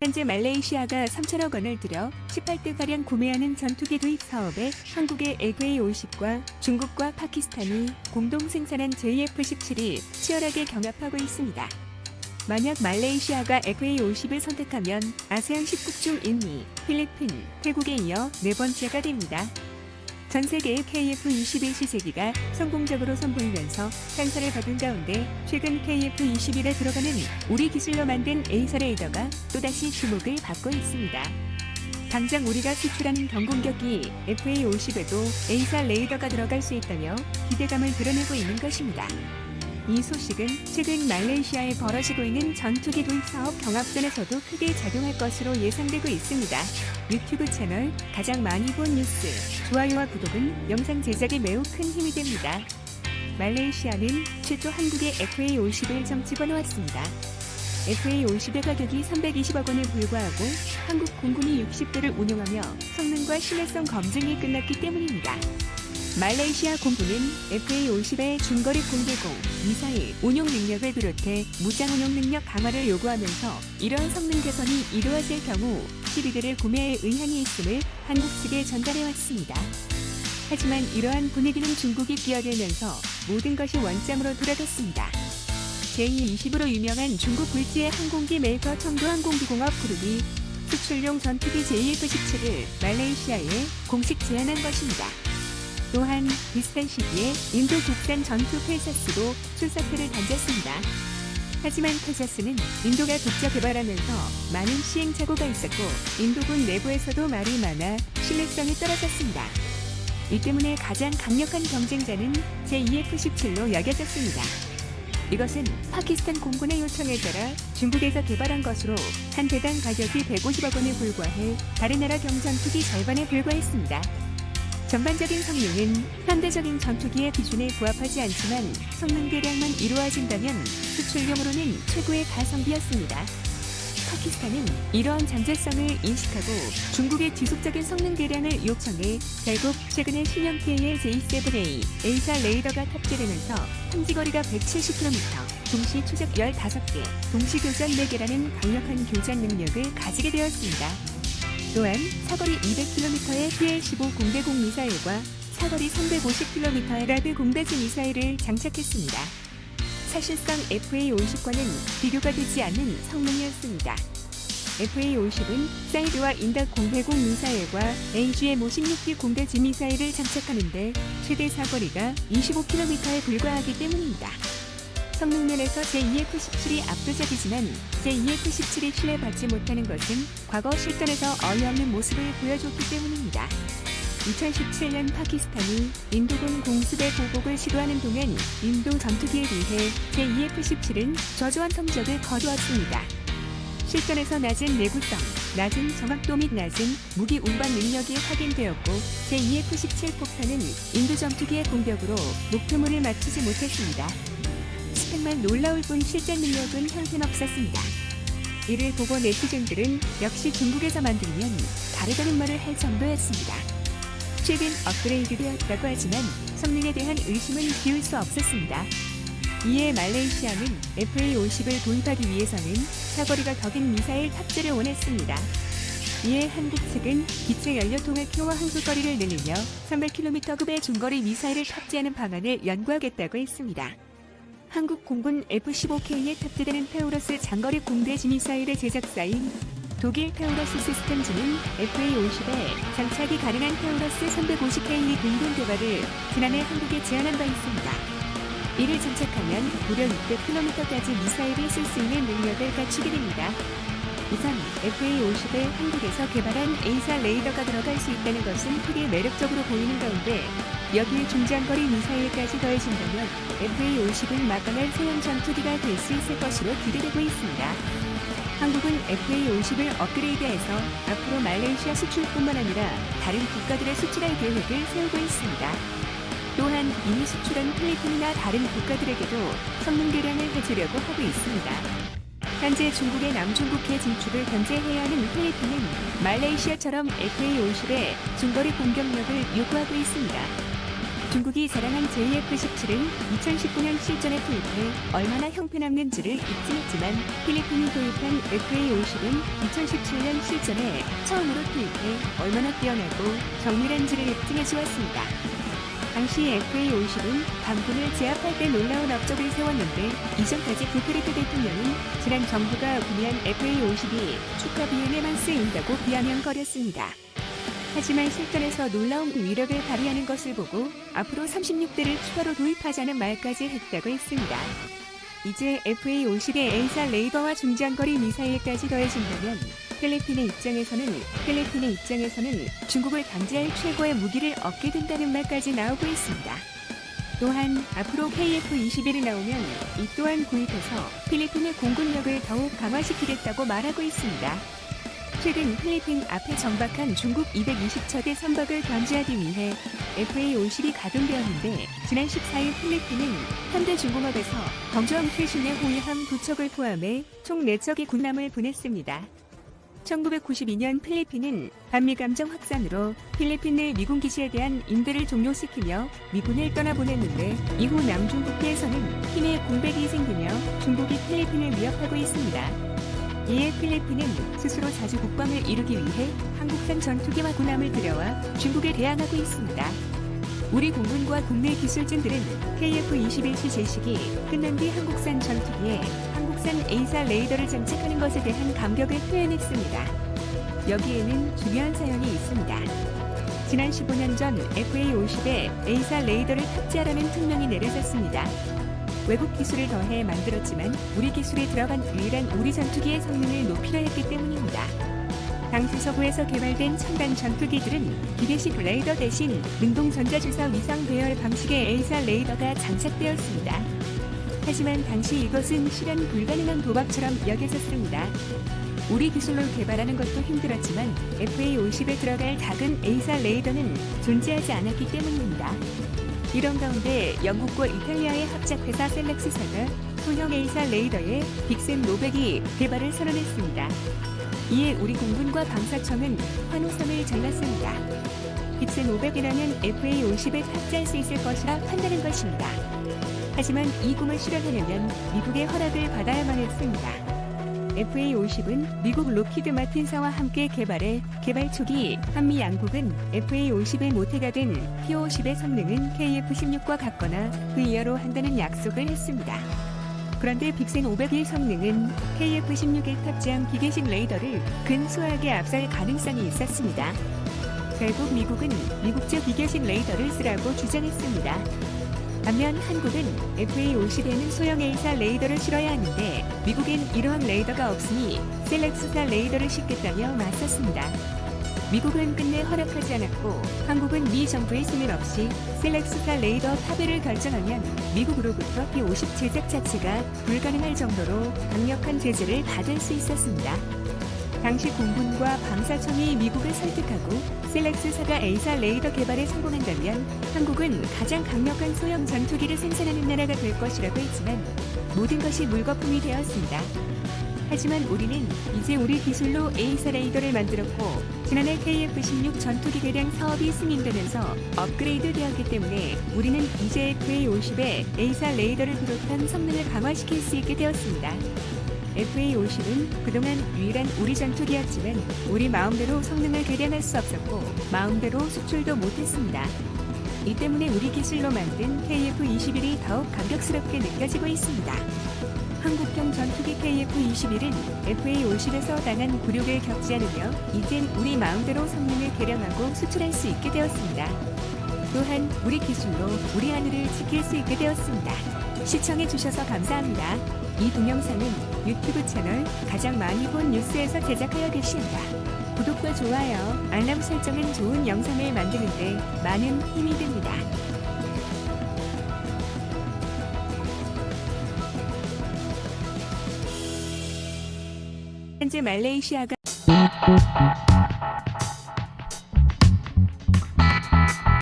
현재 말레이시아가 3천억 원을 들여 18대가량 구매하는 전투기 도입 사업에 한국의 FA50과 중국과 파키스탄이 공동 생산한 JF-17이 치열하게 경합하고 있습니다. 만약 말레이시아가 FA50을 선택하면 아세안 10국 중 인도, 필리핀, 태국에 이어 네 번째가 됩니다. 전 세계의 KF-21 시세기가 성공적으로 선보이면서 상사를 받은 가운데 최근 KF-21에 들어가는 우리 기술로 만든 에이서 레이더가 또다시 주목을 받고 있습니다. 당장 우리가 수출하는 경공격기 FA-50에도 에이사 레이더가 들어갈 수 있다며 기대감을 드러내고 있는 것입니다. 이 소식은 최근 말레이시아에 벌어지고 있는 전투기 도입 사업 경합전에서도 크게 작용할 것으로 예상되고 있습니다. 유튜브 채널 가장 많이 본 뉴스, 좋아요와 구독은 영상 제작에 매우 큰 힘이 됩니다. 말레이시아는 최초 한국의 FA50을 정치권에 왔습니다. FA50의 가격이 320억 원에 불과하고 한국 공군이 60대를 운영하며 성능과 신뢰성 검증이 끝났기 때문입니다. 말레이시아 공군은 FA50의 중거리 공대공, 미사일, 운용 능력을 비롯해 무장 운용 능력 강화를 요구하면서 이러한 성능 개선이 이루어질 경우 12대를 구매할 의향이 있음을 한국 측에 전달해왔습니다. 하지만 이러한 분위기는 중국이 끼어들면서 모든 것이 원점으로 돌아갔습니다. 제220으로 유명한 중국 굴지의 항공기 메이커 청도항공기공업 그룹이 수출용 전투기 JF-17을 말레이시아에 공식 제안한 것입니다. 또한 비슷한 시기에 인도 국산 전투 페사스도 출사표를 던졌습니다. 하지만 페사스는 인도가 독자 개발하면서 많은 시행착오가 있었고 인도군 내부에서도 말이 많아 신뢰성이 떨어졌습니다. 이 때문에 가장 강력한 경쟁자는 제2F-17로 여겨졌습니다. 이것은 파키스탄 공군의 요청에 따라 중국에서 개발한 것으로 한 대당 가격이 150억 원에 불과해 다른 나라 경전투기 절반에 불과했습니다. 전반적인 성능은 현대적인 전투기의 기준에 부합하지 않지만 성능 개량만 이루어진다면 수출용으로는 최고의 가성비였습니다. 파키스탄은 이러한 잠재성을 인식하고 중국의 지속적인 성능 개량을 요청해 결국 최근에 신형 PAL J7A A사 레이더가 탑재되면서 탐지거리가 170km, 동시 추적 15개, 동시 교전 4개라는 강력한 교전 능력을 가지게 되었습니다. 또한 사거리 200km의 PL-15 공대공 미사일과 사거리 350km의 라드 공대지 미사일을 장착했습니다. 사실상 FA-50과는 비교가 되지 않는 성능이었습니다. FA-50은 사이드와 인닥 공대공 미사일과 AGM-56D 공대지 미사일을 장착하는데 최대 사거리가 25km에 불과하기 때문입니다. 성능 면에서 제2F-17이 압도적이지만 제2F-17이 신뢰받지 못하는 것은 과거 실전에서 어이없는 모습을 보여줬기 때문입니다. 2017년 파키스탄이 인도군 공습의 보복을 시도하는 동안 인도 전투기에 비해 제2F-17은 저조한 성적을 거두었습니다. 실전에서 낮은 내구성, 낮은 정확도 및 낮은 무기 운반 능력이 확인되었고 제2F-17 폭탄은 인도 전투기의 공격으로 목표물을 맞추지 못했습니다. 스펙만 놀라울 뿐 실전 능력은 형편없었습니다. 이를 보고 네티즌들은 역시 중국에서 만들면 다르다는 말을 할 정도였습니다. 최근 업그레이드 되었다고 하지만 성능에 대한 의심은 지울 수 없었습니다. 이에 말레이시아는 FA-50을 도입하기 위해서는 사거리가 더 긴 미사일 탑재를 원했습니다. 이에 한국 측은 기체 연료 통의 표와 항속거리를 늘리며 300km급의 중거리 미사일을 탑재하는 방안을 연구하겠다고 했습니다. 한국 공군 F-15K에 탑재되는 페우러스 장거리 공대 지미사일의 제작사인 독일 페우러스 시스템즈는 FA-50에 장착이 가능한 페우러스 350K 공동 개발을 지난해 한국에 제안한 바 있습니다. 이를 장착하면 무려 600km까지 미사일을 쓸 수 있는 능력을 갖추게 됩니다. 우선 FA-50에 한국에서 개발한 A사 레이더가 들어갈 수 있다는 것은 크게 매력적으로 보이는 가운데 여기에 중장거리 미사일까지 더해진다면 FA-50은 막강한 소형 전투기가 될 수 있을 것으로 기대되고 있습니다. 한국은 FA-50을 업그레이드해서 앞으로 말레이시아 수출뿐만 아니라 다른 국가들에 수출할 계획을 세우고 있습니다. 또한 이미 수출한 필리핀이나 다른 국가들에게도 성능 개량을 해주려고 하고 있습니다. 현재 중국의 남중국해 진출을 견제해야 하는 필리핀은 말레이시아처럼 FA-50의 중거리 공격력을 요구하고 있습니다. 중국이 자랑한 JF-17은 2019년 실전에 투입해 얼마나 형편없는지를 잊지 했지만 필리핀이 도입한 FA-50은 2017년 실전에 처음으로 투입해 얼마나 뛰어나고 정밀한지를 입증해 주었습니다. 당시 FA-50은 반군을 제압할 때 놀라운 업적을 세웠는데 이전까지 두테르테 대통령은 지난 정부가 구매한 FA-50이 축하 비행에만 쓰인다고 비아냥거렸습니다. 하지만 실전에서 놀라운 위력을 발휘하는 것을 보고 앞으로 36대를 추가로 도입하자는 말까지 했다고 했습니다. 이제 FA-50의 A사 레이더와 중장거리 미사일까지 더해진다면 필리핀의 입장에서는 필리핀의 입장에서는 중국을 방지할 최고의 무기를 얻게 된다는 말까지 나오고 있습니다. 또한 앞으로 KF-21이 나오면 이 또한 구입해서 필리핀의 공군력을 더욱 강화시키겠다고 말하고 있습니다. 최근 필리핀 앞에 정박한 중국 220척의 선박을 견제하기 위해 FA-50이 가동되었는데 지난 14일 필리핀은 현대 중공업에서 검정 최신의 호위함 2척을 포함해 총 4척의 군함을 보냈습니다. 1992년 필리핀은 반미 감정 확산으로 필리핀 내 미군 기지에 대한 임대를 종료시키며 미군을 떠나보냈는데 이후 남중국해에서는 힘의 공백이 생기며 중국이 필리핀을 위협하고 있습니다. 이에 필리핀은 스스로 자주 국방을 이루기 위해 한국산 전투기와 군함을 들여와 중국에 대항하고 있습니다. 우리 공군과 국내 기술진들은 KF-21시 제식이 끝난 뒤 한국산 전투기에 한국산 A사 레이더를 장착하는 것에 대한 감격을 표현했습니다. 여기에는 중요한 사연이 있습니다. 지난 15년 전 FA-50에 A사 레이더를 탑재하라는 특명이 내려졌습니다. 외국 기술을 더해 만들었지만 우리 기술이 들어간 유일한 우리 전투기의 성능을 높이려 했기 때문입니다. 당시 서부에서 개발된 첨단 전투기들은 기계식 레이더 대신 능동 전자주사 위상 배열 방식의 A사 레이더가 장착되었습니다. 하지만 당시 이것은 실현 불가능한 도박처럼 여겨졌습니다. 우리 기술로 개발하는 것도 힘들었지만 FA-50에 들어갈 작은 A사 레이더는 존재하지 않았기 때문입니다. 이런 가운데 영국과 이탈리아의 합작회사 셀렉스사가 소형 A사 레이더의 빅센 500이 개발을 선언했습니다. 이에 우리 공군과 방사청은 환호성을 잘랐습니다. 빅센 500이라는 FA-50에 탑재할 수 있을 것이라 판단한 것입니다. 하지만 이 꿈을 실현하려면 미국의 허락을 받아야만 했습니다. FA-50은 미국 로키드 마틴사와 함께 개발해 개발 초기 한미 양국은 FA-50의 모태가 된 P-50의 성능은 KF-16과 같거나 그 이하로 한다는 약속을 했습니다. 그런데 빅센 500의 성능은 KF-16에 탑재한 기계식 레이더를 근소하게 앞설 가능성이 있었습니다. 결국 미국은 미국제 기계식 레이더를 쓰라고 주장했습니다. 반면 한국은 FA-50에는 소형 A사 레이더를 실어야 하는데 미국엔 이러한 레이더가 없으니 셀렉스사 레이더를 싣겠다며 맞섰습니다. 미국은 끝내 허락하지 않았고 한국은 미 정부의 승인 없이 셀렉스사 레이더 파괴를 결정하면 미국으로부터 P-50 제작 자체가 불가능할 정도로 강력한 제재를 받을 수 있었습니다. 당시 공군과 방사청이 미국을 설득하고 셀렉스사가 A사 레이더 개발에 성공한다면 한국은 가장 강력한 소형 전투기를 생산하는 나라가 될 것이라고 했지만 모든 것이 물거품이 되었습니다. 하지만 우리는 이제 우리 기술로 A사 레이더를 만들었고 지난해 KF-16 전투기 개량 사업이 승인되면서 업그레이드 되었기 때문에 우리는 이제 FA-50에 A사 레이더를 비롯한 성능을 강화시킬 수 있게 되었습니다. FA-50은 그동안 유일한 우리 전투기였지만 우리 마음대로 성능을 개량할 수 없었고 마음대로 수출도 못했습니다. 이 때문에 우리 기술로 만든 KF-21이 더욱 감격스럽게 느껴지고 있습니다. 한국형 전투기 KF-21은 FA-50에서 당한 굴욕을 겪지 않으며 이젠 우리 마음대로 성능을 개량하고 수출할 수 있게 되었습니다. 또한 우리 기술로 우리 하늘을 지킬 수 있게 되었습니다. 시청해주셔서 감사합니다. 이 동영상은 유튜브 채널 가장 많이 본 뉴스에서 제작하여 계십니다. 구독과 좋아요, 알람 설정은 좋은 영상을 만드는데 많은 힘이 됩니다. 현재 말레이시아가